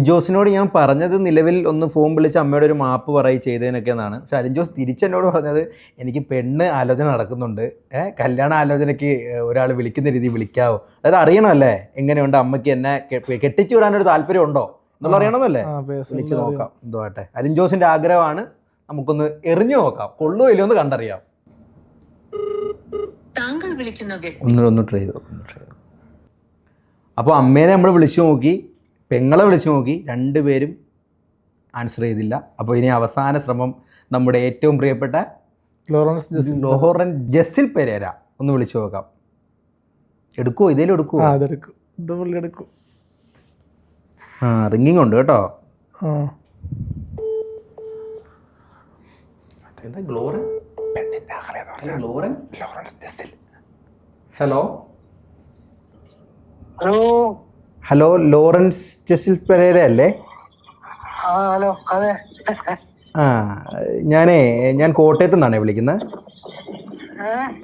അലിൻജോസിനോട് ഞാൻ പറഞ്ഞത് നിലവിൽ ഒന്ന് ഫോൺ വിളിച്ച് അമ്മയുടെ ഒരു മാപ്പ് പറയി ചെയ്തതിനൊക്കെ എന്നാണ്. പക്ഷെ അലിൻജോസ് തിരിച്ചെന്നോട് പറഞ്ഞത് എനിക്ക് പെണ്ണ് ആലോചന നടക്കുന്നുണ്ട്. ഏഹ് കല്യാണ ആലോചനയ്ക്ക് ഒരാൾ വിളിക്കുന്ന രീതി വിളിക്കാവോ? അതായത് അറിയണമല്ലേ? എങ്ങനെയുണ്ട്? അമ്മയ്ക്ക് എന്നെ കെട്ടിച്ചു വിടാനൊരു താല്പര്യം ഉണ്ടോ എന്നുള്ള അറിയണമെന്നല്ലേ വിളിച്ച് നോക്കാം. എന്തോ ആട്ടെ. അലിൻജോസിന്റെ ആഗ്രഹമാണ് നമുക്കൊന്ന് എറിഞ്ഞു നോക്കാം. കൊള്ളോ ഇല്ലയോ എന്ന് കണ്ടറിയാം. താങ്കൾ വിളിക്കുന്ന വ്യക്തി ഒന്ന് ഒന്ന് ഒന്ന് ട്രൈ ചെയ്തു? അപ്പോൾ അമ്മേനെ നമ്മൾ വിളിച്ചു നോക്കി. പെങ്ങളെ വിളിച്ചു നോക്കി. രണ്ടുപേരും ആൻസർ ചെയ്തില്ല. അപ്പോൾ ഇനി അവസാന ശ്രമം നമ്മുടെ ഏറ്റവും പ്രിയപ്പെട്ട ലോറൻസ് ലോഹോറൻ ജസിൽ പെരേര. ഒന്ന് വിളിച്ചു നോക്കാം. എടുക്കുമോ ഇതേലും എടുക്കുമോ ആ അതെടുക്കും. ഇത് പുള്ളി എടുക്കും. ആ റിങ്ങിങ് ഉണ്ട് കേട്ടോ. ആ. എന്താ Lawrence hello? Hello? Hello Lawrence Jesil Perera അല്ലേ? ആ ഹലോ അതെ. ആ ഞാനേ ഞാൻ കോട്ടയത്തു നിന്നാണേ വിളിക്കുന്നത്?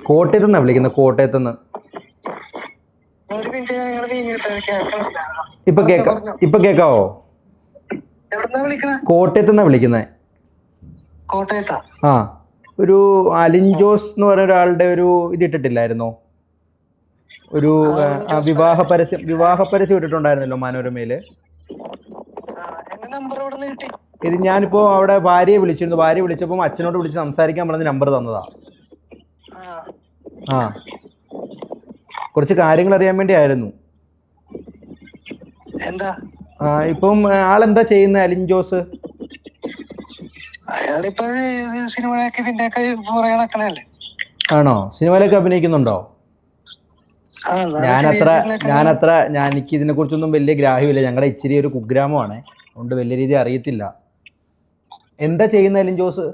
കോട്ടയത്തു നിന്നാണ് വിളിക്കുന്നത് കോട്ടയത്തു നിന്ന്. ഇപ്പൊ കേക്ക ഇപ്പൊ കേക്കാവോ? കോട്ടയത്തു നിന്നാണ് വിളിക്കുന്നത് കോട്ടയത്താ. ആ ഒരു അലിൻ ജോസ് എന്ന് പറയുന്ന ഒരാളുടെ ഒരു ഇത് ഇട്ടിട്ടില്ലായിരുന്നോ? ഒരു വിവാഹ പരസ്യം വിവാഹ പരസ്യം ഇട്ടിട്ടുണ്ടായിരുന്നല്ലോ മനോരമയിൽ. ഇത് ഞാനിപ്പോ അവിടെ ഭാര്യയെ വിളിച്ചിരുന്നു. ഭാര്യ വിളിച്ചപ്പോൾ അച്ഛനോട് വിളിച്ച് സംസാരിക്കാൻ പറഞ്ഞ നമ്പർ തന്നതാ. ആ. കുറച്ച് കാര്യങ്ങൾ അറിയാൻ വേണ്ടിയായിരുന്നു. എന്താ? ആ ഇപ്പം ആളെന്താ ചെയ്യുന്നത് ഒക്കെ പുറകെ നടക്കണല്ലേ ആണോ? സിനിമയിലൊക്കെ അഭിനയിക്കുന്നുണ്ടോ? ഞാനത്ര ഞാനത്ര ഞാൻ എനിക്ക് ഇതിനെ കുറിച്ചൊന്നും വലിയ ഗ്രാഹ്യമില്ല. ഞങ്ങളുടെ ഇച്ചിരി ഒരു കുഗ്രാമമാണ്. അതുകൊണ്ട് വലിയ രീതി അറിയത്തില്ല. എന്താ ചെയ്യുന്ന അലിൻ ജോസ്?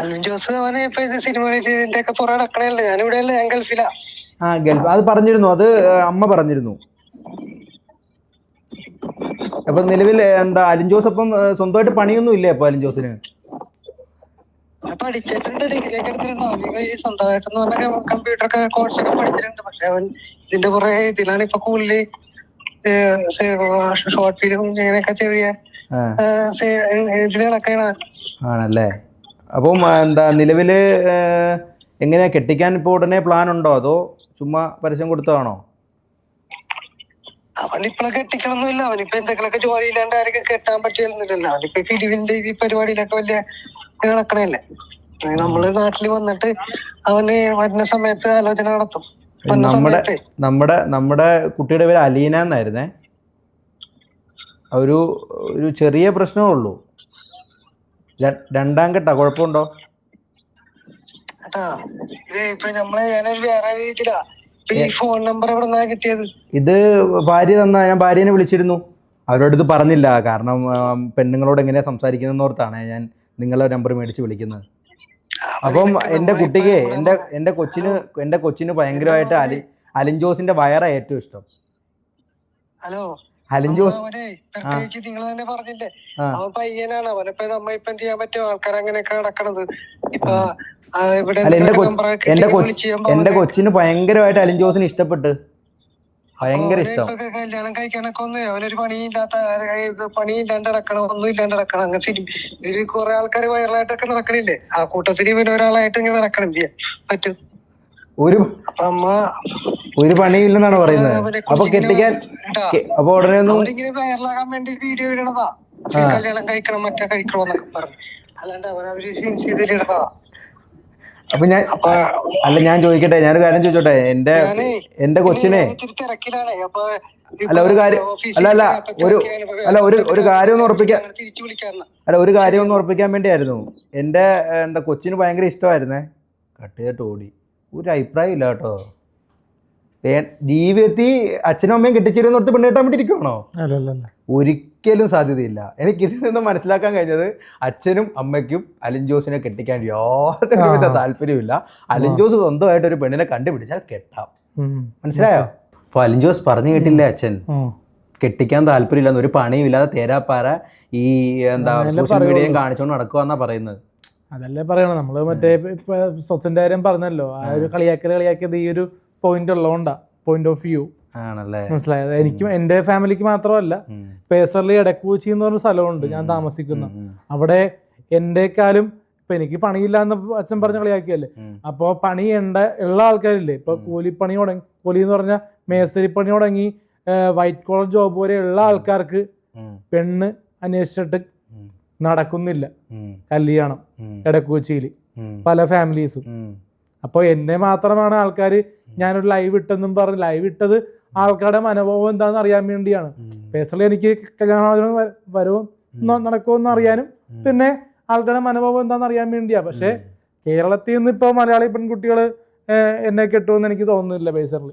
അലിൻ ജോസ് അവന് ഇപ്പൊ ഇത് സിനിമ ഇതിന്റെ ഒക്കെ പുറകെ നടക്കണല്ലേ ഞാൻ ഇവിടെ അല്ലേ ഞാൻ ഗൾഫിലാ. ആ ഗൾഫ്. അത് പറഞ്ഞിരുന്നു. അത് അമ്മ പറഞ്ഞിരുന്നു. അപ്പൊ നിലവിൽ എന്താ അലിൻ ജോസ് അപ്പം സ്വന്തമായിട്ട് പണിയൊന്നും ഇല്ലേ അപ്പൊ അലിൻ ജോസിന്? അവൻ പഠിച്ചിട്ടുണ്ട് ഡിഗ്രി ഒക്കെ എടുത്തിട്ടുണ്ട്. ഇപ്പൊ ഈ സ്വന്തമായിട്ടെന്ന് പറഞ്ഞ കമ്പ്യൂട്ടർ ഒക്കെ കോഴ്സ് ഒക്കെ പഠിച്ചിട്ടുണ്ട്. പക്ഷെ അവൻ ഇതിന്റെ പുറകെ ഇതിലാണ് ഇപ്പൊ കൂടുതൽ ഷോർട്ട് ഫിലിം ഇങ്ങനെയൊക്കെ ചെറിയ ആണല്ലേ? അപ്പം എന്താ നിലവിൽ എങ്ങനെയാ? കെട്ടിക്കാൻ ഇപ്പൊ ഉടനെ പ്ലാൻ ഉണ്ടോ? അതോ ചുമ്മാ പരസ്യം കൊടുത്തതാണോ? അവൻ ഇപ്പളെ കെട്ടിക്കണമെന്നില്ല അവനിപ്പോ എന്തെങ്കിലുമൊക്കെ ജോലി ഇല്ലാണ്ട് ആരൊക്കെ കെട്ടാൻ പറ്റിയിരുന്നില്ലല്ലോ അവനിപ്പോ ഫിലിമിന്റെ ഈ പരിപാടിയിലൊക്കെ വലിയ നടക്കണല്ലേ? നമ്മൾ നാട്ടിൽ വന്നിട്ട് അവന് വരുന്ന സമയത്ത് ആലോചന നടത്തും. നമ്മുടെ നമ്മുടെ നമ്മുടെ കുട്ടിയുടെ പേര് അലീന എന്നായിരുന്നേ. ഒരു ഒരു ചെറിയ പ്രശ്നമേ ഉള്ളൂ. രണ്ടാം കെട്ടാ കുഴപ്പമുണ്ടോ? ഇത് ഭാര്യ തന്ന ഞാൻ ഭാര്യനെ വിളിച്ചിരുന്നു. അവരോട് ഇത് പറഞ്ഞില്ല. കാരണം പെണ്ണുങ്ങളോട് എങ്ങനെയാ സംസാരിക്കുന്നതെന്ന് ഓർത്താണ് ഞാൻ നിങ്ങളെ നമ്പർ മേടിച്ച് വിളിക്കുന്നത് അപ്പം എന്റെ എന്റെ കുട്ടിക്ക് എന്റെ എന്റെ എന്റെ കൊച്ചിന് എന്റെ കൊച്ചിന് ഭയങ്കരമായിട്ട് അലി അലിൻ ജോസിന്റെ വയറ ഏറ്റവും ഇഷ്ടം. ഹലോ? അലിൻ ജോസ് നിങ്ങൾ തന്നെ പറഞ്ഞില്ലേ? അവൻ പയ്യനാണ്. അവനിപ്പോ നമ്മ ഇപ്പൊ എന്ത് ചെയ്യാൻ പറ്റും? ആൾക്കാർ അങ്ങനെയൊക്കെ നടക്കണത്. ഇപ്പൊ എന്റെ കൊച്ചിന് ഭയങ്കരമായിട്ട് അലിൻ ജോസിന് ഇഷ്ടപ്പെട്ട്. ഭയങ്കര ഇഷ്ടം. കല്യാണം കഴിക്കാനൊക്കെ ഒന്നും അവനൊരു പണിയില്ലാത്ത പണിയില്ലാണ്ട് നടക്കണം ഒന്നും ഇല്ലാണ്ട് നടക്കണം. അങ്ങനെ സിനിമ ഇതിൽ കുറെ ആൾക്കാർ വൈറലായിട്ടൊക്കെ നടക്കണില്ലേ? ആ കൂട്ടത്തിൽ ഇവൻ ഒരാളായിട്ട് ഇങ്ങനെ നടക്കണം ചെയ്യാൻ പറ്റും. ഒരു അമ്മ ഒരു പണിയില്ലെന്നാണ് പറയുന്നത്. അപ്പൊ ഇങ്ങനെ കെട്ടിക്കാൻ അപ്പൊ ഉടനെ ഒന്നും അവരിങ്ങനെ വൈറലാകാൻ വേണ്ടി വീഡിയോ ഇടണതാ. കല്യാണം കഴിക്കണം മറ്റേ കഴിക്കണം എന്നൊക്കെ പറഞ്ഞു. അല്ലാണ്ട് അവരവര് ഇതിലിടണതാ അപ്പൊ ഞാൻ അല്ല ഞാൻ ചോദിക്കട്ടെ ഞാനൊരു കാര്യം ചോദിച്ചോട്ടെ? എന്റെ എന്റെ കൊച്ചിനെ അല്ല, ഒരു കാര്യം- അല്ല, അല്ല, ഒരു- അല്ല, ഒരു- ഒരു കാര്യം ഒന്ന് ഉറപ്പിക്കാൻ അല്ല ഒരു കാര്യം ഒന്ന് ഉറപ്പിക്കാൻ വേണ്ടിയായിരുന്നു. എന്റെ എന്താ കൊച്ചിന് ഭയങ്കര ഇഷ്ടമായിരുന്നേ. കട്ട് ചെയ്തിട്ട് ഓടി. ഒരു അഭിപ്രായം ഇല്ല കേട്ടോ. ജീവിതത്തിൽ അച്ഛനും അമ്മയും കിട്ടിച്ചിരുന്നു പെണ്ണ് കെട്ടാൻ വേണ്ടി ഇരിക്കുവാണോ? അല്ല അല്ല അല്ല ഒരിക്കലും സാധ്യതയില്ല. എനിക്ക് ഇതിൽ നിന്ന് മനസ്സിലാക്കാൻ കഴിഞ്ഞത് അച്ഛനും അമ്മയ്ക്കും അലിൻ ജോസിനെ കെട്ടിക്കാൻ യാതൊരു വിധ താല്പര്യമില്ല അലിൻ ജോസ് സ്വന്തമായിട്ട് ഒരു പെണ്ണിനെ കണ്ടുപിടിച്ചാൽ കെട്ടാം. മനസ്സിലായോ? അപ്പൊ അലിൻ ജോസ് പറഞ്ഞു കേട്ടില്ലേ അച്ഛൻ? കെട്ടിക്കാൻ താല്പര്യമില്ലെന്ന് ഒരു പണിയും ഇല്ലാതെ തേരാപ്പാറ ഈ എന്താ സോഷ്യൽ മീഡിയയും പറയുള്ളൂ. കാണിച്ചോണ്ട് നടക്കുവാന്നാ പറയുന്നത്. അതല്ലേ പറയണം നമ്മൾ മറ്റേ ഇപ്പൊ സ്വത്തിന്റെ കാര്യം പറഞ്ഞല്ലോ. ആ ഒരു കളിയാക്കൽ കളിയാക്കിയത് ഈ ഒരു പോയിന്റ് ഉള്ളതുകൊണ്ടാ പോയിന്റ് ഓഫ് വ്യൂ ആണല്ലേ? മനസ്സിലായത് എനിക്ക് എന്റെ ഫാമിലിക്ക് മാത്രമല്ല പേസർലി ഇടക്കൂച്ചി എടക്കൂച്ചി എന്ന് പറഞ്ഞ സ്ഥലമുണ്ട് ഞാൻ താമസിക്കുന്ന. അവിടെ എന്റെക്കാളും ഇപ്പൊ എനിക്ക് പണിയില്ല എന്ന് അച്ഛൻ പറഞ്ഞ കളിയാക്കിയല്ലേ? അപ്പൊ അപ്പോൾ പണി ഉണ്ട ഉള്ള ആൾക്കാരില്ലേ? ഇപ്പൊ കൂലിപ്പണി തുടങ്ങി കൂലി എന്ന് പറഞ്ഞാൽ മേസ്തിരിപ്പണി തുടങ്ങി വൈറ്റ് കോളർ ജോബ് വരെ ഉള്ള ആൾക്കാർക്ക് പെണ്ണ് അന്വേഷിച്ചിട്ട് നടക്കുന്നില്ല. കല്യാണം ഇടക്കൂച്ചിയിൽ എടക്കൂച്ചിയിൽ പല ഫാമിലീസും. അപ്പൊ അപ്പോൾ എന്നെ മാത്രമാണ് ആൾക്കാർ ഞാനൊരു ലൈവ് ഇട്ടെന്നും പറഞ്ഞ് ലൈവ് ഇട്ടത് ആൾക്കാരുടെ മനോഭാവം എന്താണെന്ന് അറിയാൻ വേണ്ടിയാണ്. പേഴ്സണലി എനിക്ക് കല്യാണം വരവും നടക്കുമെന്ന് അറിയാനും പിന്നെ ആൾക്കാരുടെ മനോഭാവം എന്താണെന്ന് അറിയാൻ വേണ്ടിയാ. പക്ഷേ കേരളത്തിൽ നിന്ന് ഇപ്പോൾ മലയാളി പെൺകുട്ടികൾ എന്നെ കെട്ടുമെന്ന് എനിക്ക് തോന്നുന്നില്ല പേഴ്സണലി.